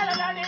கட்டிக்கொடி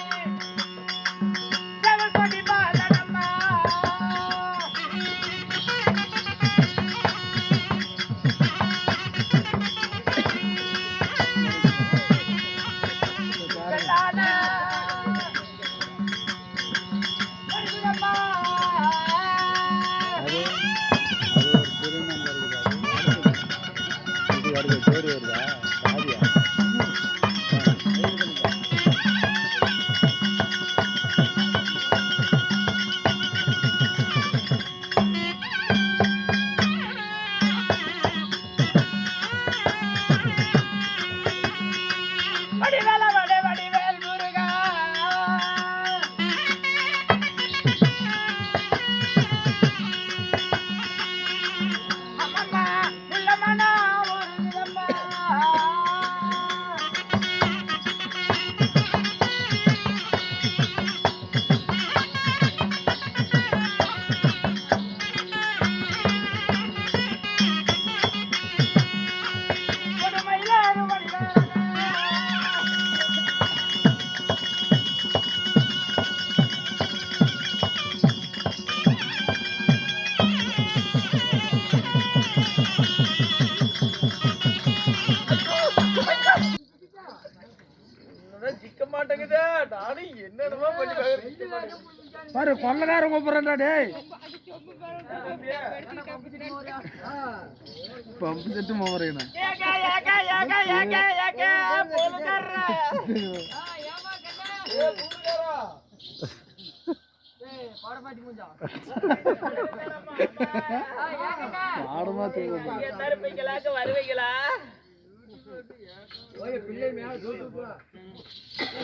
தருப்பீங்களாக்க வருவீங்களா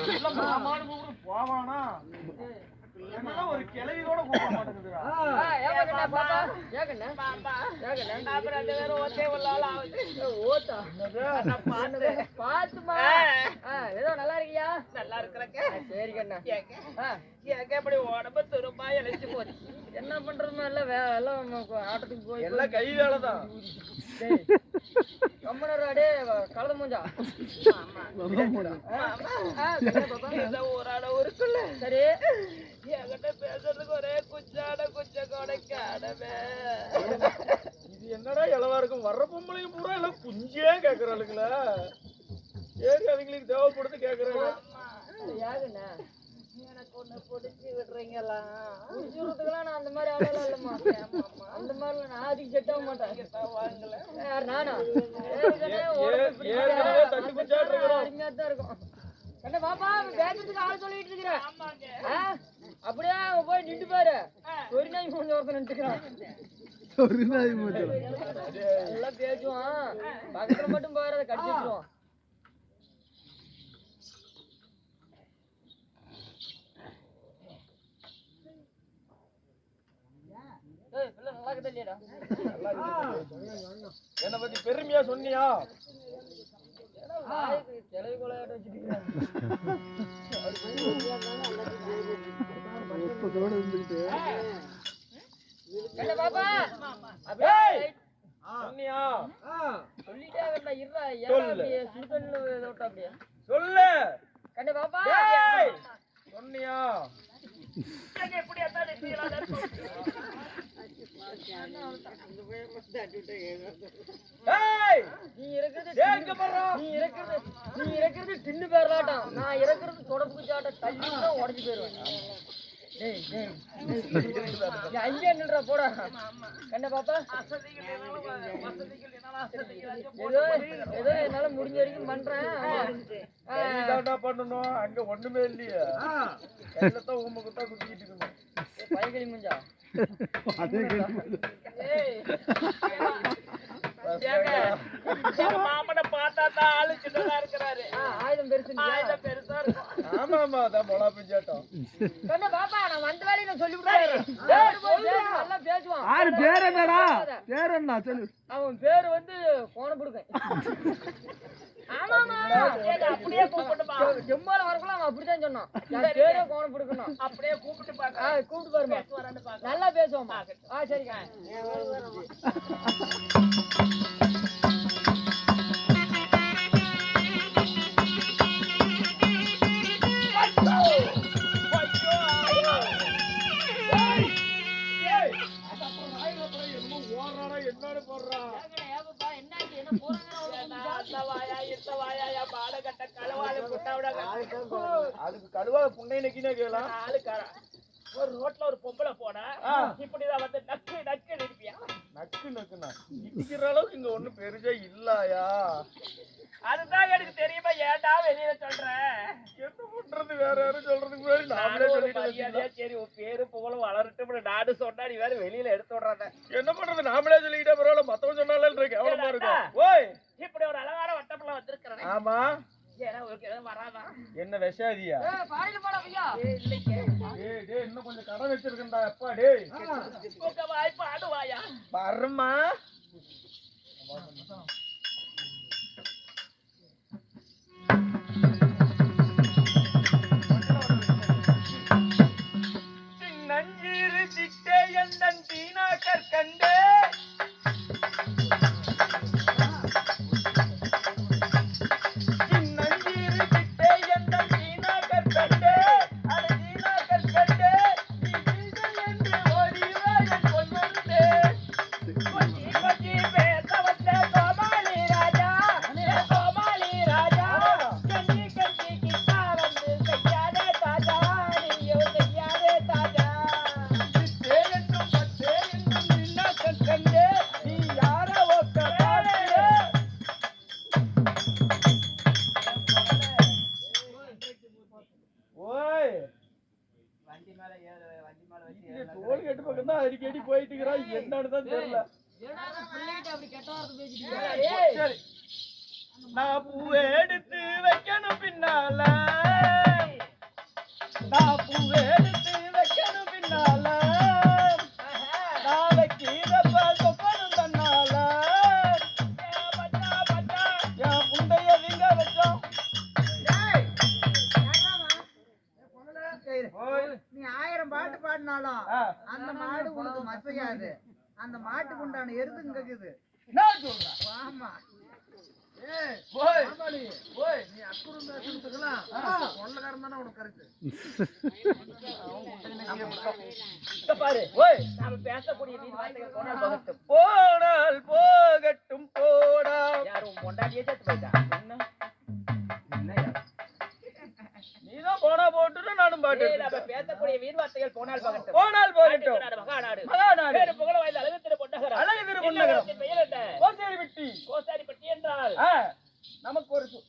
இல்ல மாமான்னு கூப்பிடு, போவானா? என்னடா ஒரு கிளவி கூட கூப்பிட மாட்டேங்குதுடா? பாத்துமா? ஏதோ நல்லா இருக்கியா? நல்லா இருக்கிறக்க சரி கண்ணா. ஏங்க இப்படி உடம்பு துரும்பா இழைச்சு போச்சு. என்ன பண்றதுமா எல்லாம் எல்லாம் ஆட்டத்துக்கு போய் எல்லாம் கை வேலைதான் கம்மனரா டே கலத மூஞ்சா. இந்த ஊராட ஊருக்குள்ள சரி. என்கிட்ட பேசுறதுக்கு ஒரே குச்சாட குச்ச கொடைக்காடவே இது என்னடா இளவா இருக்கும் வர்ற பொம்பளைங்க பூரா எல்லாம் குஞ்சே கேக்குறாளுங்களா. ஏங்க அவங்களுக்கு தேவைப்படுது கேக்குறாங்க? யாருண்ணா ஒண்ணு பிடிச்சி விடுறீங்களா? நான் அந்த மாதிரி ஆளெல்லாம் இல்லம்மா. அந்த மாதிரிலாம் நான் அதுக்கு செட் ஆக மாட்டேன். வாங்கல யார் நானா. அருமையா தான் இருக்கும். கண்ணா பாப்பா பேசுறதுக்கு ஆள் சொல்லிட்டு இருக்கிறேன்? அப்படியே அங்க போய் நின்று பாரு. ஒரு நாய் கொஞ்சம் ஒருத்தன் நின்றுக்கிறான் ஒரு நாய் மூச்சல் எல்லாம் பேசுவான். பக்கத்துல மட்டும் போயிரு அதை கடிச்சு வச்சிருவான் ஏய், பிள்ளை நல்லா இருக்குதா இல்லையாடா? என்னை பத்தி பெருமையா சொன்னியா ஏன்னா வாய்க்கு கிளவி கொலையாட்டம் வச்சுட்டு எப்போதோடு இருந்துக்கிட்டு என்ன பாப்பா ஏய்! அப்படியே சொன்னியா சொல்லிட்டே இருக்கா இருடா. ஏன் சொல்லு. ஏய்! சொன்னியா? ஏங்க நீ இருக்கிறது. நீ இருக்கிறது தின்னு பேரலாட்டம் நான் இருக்கிறது தொடப்பு தள்ளி தான் உடஞ்சு போயிருவேன் டேய் டேய். நீ அங்கேயே நில்றா போடா. கண்ணே பாப்பா. ஏதோ ஏதோ என்னால முடிஞ்ச வரைக்கும் பண்றேன். பண்ணணும்? அங்க ஒண்ணுமே இல்லையே. கையிலத்தான் உண்மை குத்தா குத்திக்கிட்டு இருக்கணும். ஏய், பயங்களி முஞ்சா அதே தான் ஆளு சின்னதா இருக்கிறாரு. ஆ, ஆயுதம் பெருசு ஆயுதம் பெருசா இருக்கும். ஆமா ஆமா அதான் மொளா பிஞ்சாட்டம் சொன்ன பாப்பா நான் வந்த வேலையை நான் சொல்லி நல்லா பேசுவான். ஆறு பேர் என்னடா? பேர் என்ன? சொல்லு. அவன் பேரு வந்து போன புடுக்கன் ஆமாமா அப்படியே கூப்பிட்டுமா ஜம்மால வரக்குள்ள அவன் அப்படித்தான் சொன்னான். என் பேரே கோண புடுக்கணும் அப்படியே கூப்பிட்டு பாக்க கூப்பிட்டு பாருமா நல்லா பேசுவோம்மா. ஆ சரிங்க ஆளுக்காரா ஒரு ரோட்ல ஒரு பொம்பளை போனா. இப்படிதான் வந்து நக்கு நக்கு இருப்பியா? நக்கு நக்குனா இடிக்கிற அளவுக்கு இங்க ஒண்ணும் பெருசா இல்லையா? அதுதான் எனக்கு தெரியுமா ஏன்டா வெளியில சொல்றேன் என்ன பண்றது? வேற யாரும் சொல்றதுக்கு முன்னாடி நாமளே சொல்லிட்டு. சரி உன் பேரு புகழும் வளரட்டும். நாடு சொன்னா நீ வேற வெளியில எடுத்து விடுறத. என்ன பண்றது? நாமளே சொல்லிக்கிட்டே பரவாயில்ல மத்தவங்க சொன்னாலும் இருக்கு கவனமா இருக்கும். ஓய். இப்படி ஒரு அழகான வட்டப்புல வந்திருக்கிறேன். ஆமா. என்ன விஷாதியா? இன்னும் கொஞ்சம் கடன் வச்சிருக்கேன்டா எப்பா டேய். பரமா நஞ்சீரு சிட்டே எந்தன் தீனா கற்கண்டே என்னன்னு தான் தெரியல. சரி. நான் பூவை எடுத்து வைக்கணும் பின்னால. நான் பூவை எடுத்து வைக்கணும் பின்னால. நாளைக்கு இதப்ப சொப்பனும் தன்னால. என் புண்டைய வீங்க வச்சோம். நீ ஆயிரம் பாட்டு பாடினாலும் அந்த மாடு உனக்கு மசையாது. அந்த மாட்டுக்கு உண்டான எருது இங்க இருக்குது. நான் சொல்றேன் ஆமா போனால் பகட்டும் போனால் போகட்டும். போடா யாரும் பொண்டாட்டியே சேர்த்து போயிட்டா? பாட்டு நம்ம பேசக்கூடிய வீண் வார்த்தைகள் போனால் பகட்டும். போனால் போகட்டும். நாடு, மகாநாடு. மகாநாடு. பேரு புகழ வாய்ந்த அழகு திரு பொன்னகரம். அழகு திரு பொன்னகரம். இல்லறத்தின் பெயர் என்ன? கோசேரி விட்டி கோசாரிப்பட்டி என்றால்? ஆ, நமக்கு ஒரு சு-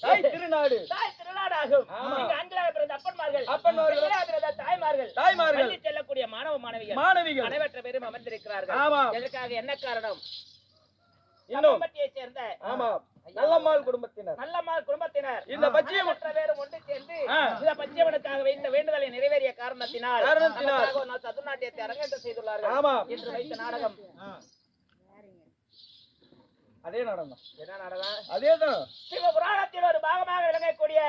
தாய் திருநாடு. தாய் திருநாடாகும். ஆமா. இங்கு ஆண்களாக பிறந்த அப்பன்மார்கள் அப்பன்மார்கள். பெண்களாக பிறந்த தாய்மார்கள் தாய்மார்கள். பள்ளி செல்லக்கூடிய மாணவ மாணவிகள் மாணவிகள். அனைவற்ற பேரும் அமர்ந்திருக்கிறார்கள். ஆமா எதற்காக? என்ன காரணம்? இன்னும். சேர்ந்த ஆமா நல்லம்மாள் குடும்பத்தினர். நல்லம்மாள் குடும்பத்தினர். இந்த பச்சையம் பேரும் ஒன்று சேர்ந்து. இந்த பச்சையவனுக்காக வைத்த வேண்டுதலை நிறைவேறிய காரணத்தினால் காரணத்தினால். சதுர்நாட்டியத்தை அரங்கேற்றம் செய்துள்ளார்கள் இன்று வைத்த நாடகம். அதே நடனம் என்ன நாடகம்? அதேதான். சிவபுராணத்தில் ஒரு பாகமாக விளங்கக்கூடிய.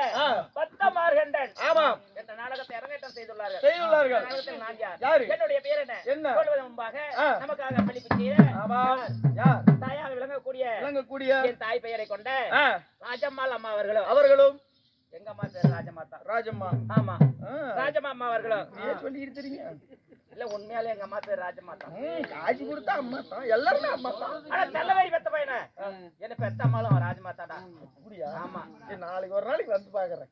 பத்த மார்கண்டன் ஆமா என்ற நாடகத்தை அரங்கேற்றம் செய்துள்ளார்கள். செய்துள்ளார்கள். நாடகத்தில் நான் யார்? என்னுடைய பேர் என்ன? என்ன? சொல்வது முன்பாக. நமக்காக பள்ளிப்பு செய்த ஆமா யார்? தாயாக விளங்கக்கூடிய விளங்கக்கூடிய என் தாய் பெயரை கொண்ட ராஜம்மாள் அம்மா அவர்களும். அவர்களும்? எங்க அம்மா பேர் ராஜம்மா தான். ராஜம்மா. ஆமா. ராஜம்மா அம்மா அவர்களும். சொல்லி இருக்கிறீங்க இல்ல உண்மையாலே எங்க அம்மா பேர் ராஜம்மா தான் ம், காசு கொடுத்தா அம்மா தான் எல்லாருமே அம்மா தான். ஆனா நல்லவரி பெத்த பையன. என்ன பெத்த அம்மாலும் தாடா அப்படியா? ஆமா. நாளைக்கு ஒரு நாளைக்கு வந்து பாக்குறேன்.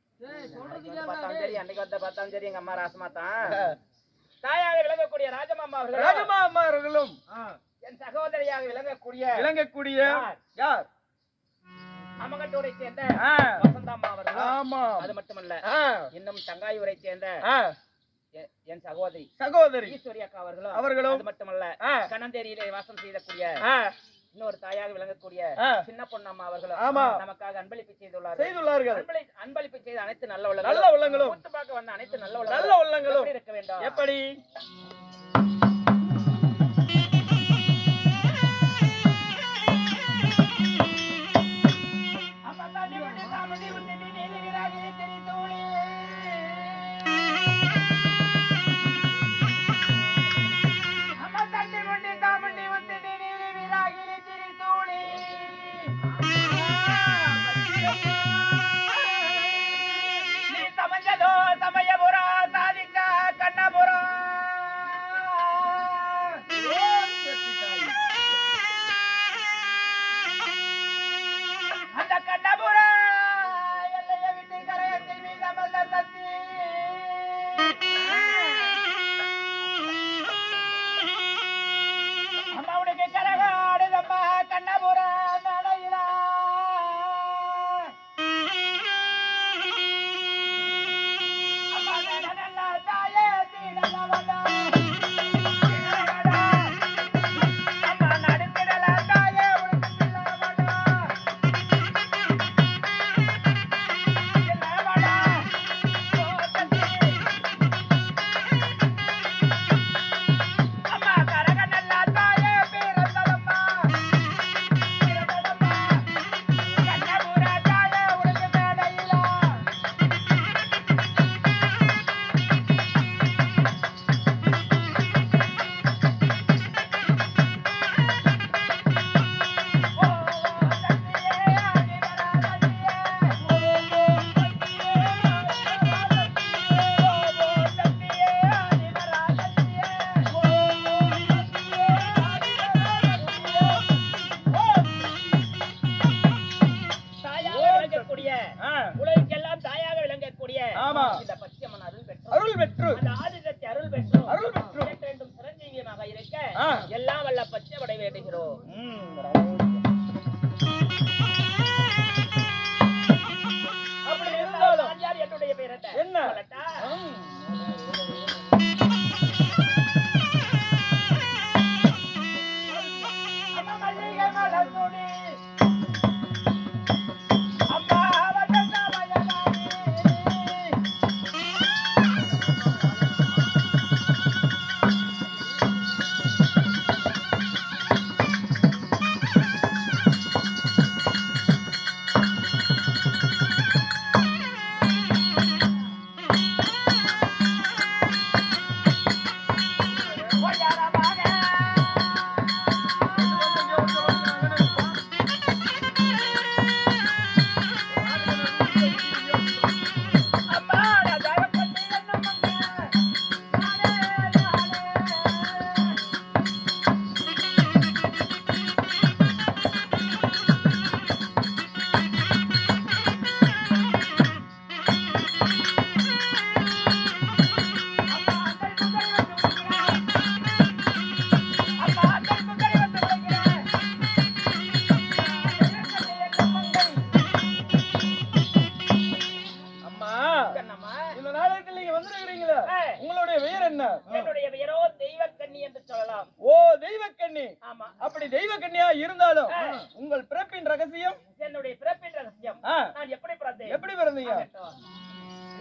பார்த்தாலும் சரி அன்னைக்கு வந்து பார்த்தாலும் சரி எங்க அம்மா ராசமா தான் தாயாக விளங்கக்கூடிய ராஜம்மா அவர்கள் ராஜம்மா அம்மா அவர்களும் என் சகோதரியாக விளங்கக்கூடிய விளங்கக்கூடிய யார்? அம்மகட்டூரை சேர்ந்த ஆ, வசந்தா அம்மா அவர்கள். ஆமா அது மட்டுமல்ல இன்னும் தங்காயூரை சேர்ந்த என் சகோதரி. சகோதரி. ஈஸ்வரி அக்கா அவர்களும் அவர்களும் மட்டுமல்ல கணந்தேரியிலே வாசம் செய்யக்கூடிய இன்னொரு தாயாக விளங்கக்கூடிய சின்ன பொண்ணம்மா அவர்களும் நமக்காக அன்பளிப்பு செய்துள்ளார் செய்துள்ளார்கள். அன்பளிப்பு செய்த அனைத்து நல்ல நல்ல உள்ளங்களும் பார்க்க வந்த அனைத்து நல்ல நல்ல உள்ளங்களும் இருக்க வேண்டும்? எப்படி? எல்லாம் வல்ல பச்சை படை வேண்டுகிறோம்.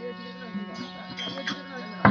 Thank you.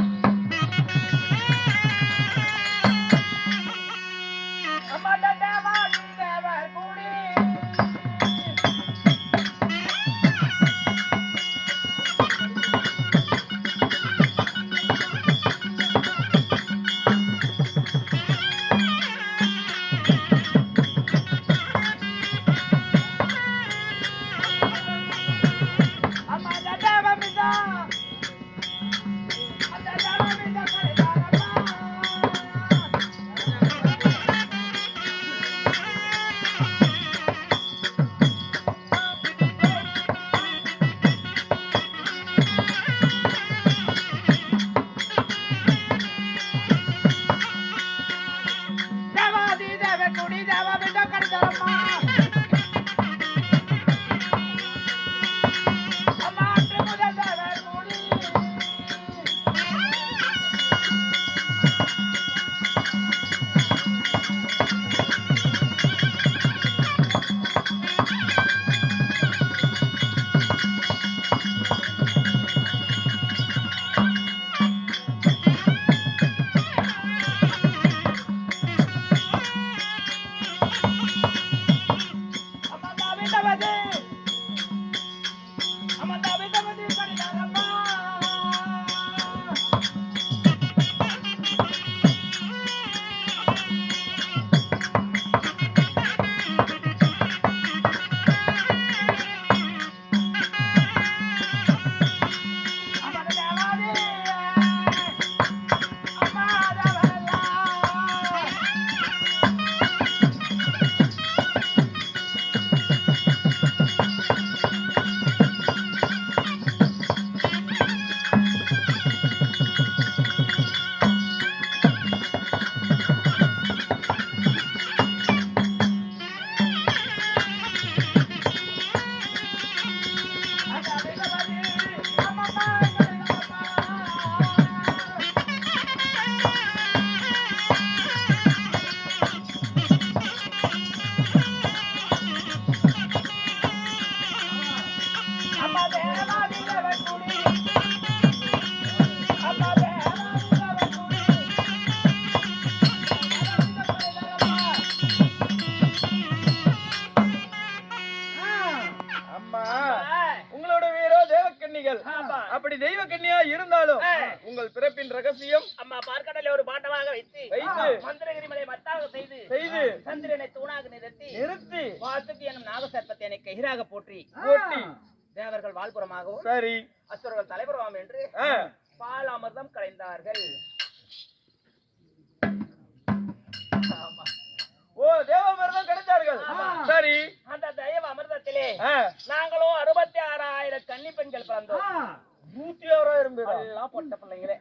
அப்படி தெய்வ கன்னியா இருந்தாலும் உங்கள் பிறப்பின் ரகசியம் அம்மா பார்க்கடலை ஒரு பாட்டமாக வைத்து வைத்து. மந்திரகிரி மலை மத்தாக செய்து செய்து. சந்திரனை தூணாக நிறுத்தி நிறுத்தி. வாசுகி எனும் நாகசர்ப்பத்தை என்னை கயிறாக போற்றி ஓட்டி தேவர்கள் வாழ்புறமாகவும் சரி. அசுரர்கள் தலைபுறமாம் என்று பால் அமிர்தம் கலைந்தார்கள். ஓ தேவமரம் கிடைத்தார்கள் சரி. அந்த தயவ அமிர்தத்திலே நாங்களும் அறுபத்தி ஆறாயிரம் கன்னி பெண்கள் பிறந்தோம் நூத்தி ஆறாயிரம் பேர். எல்லாம் பொட்ட பிள்ளைங்களே.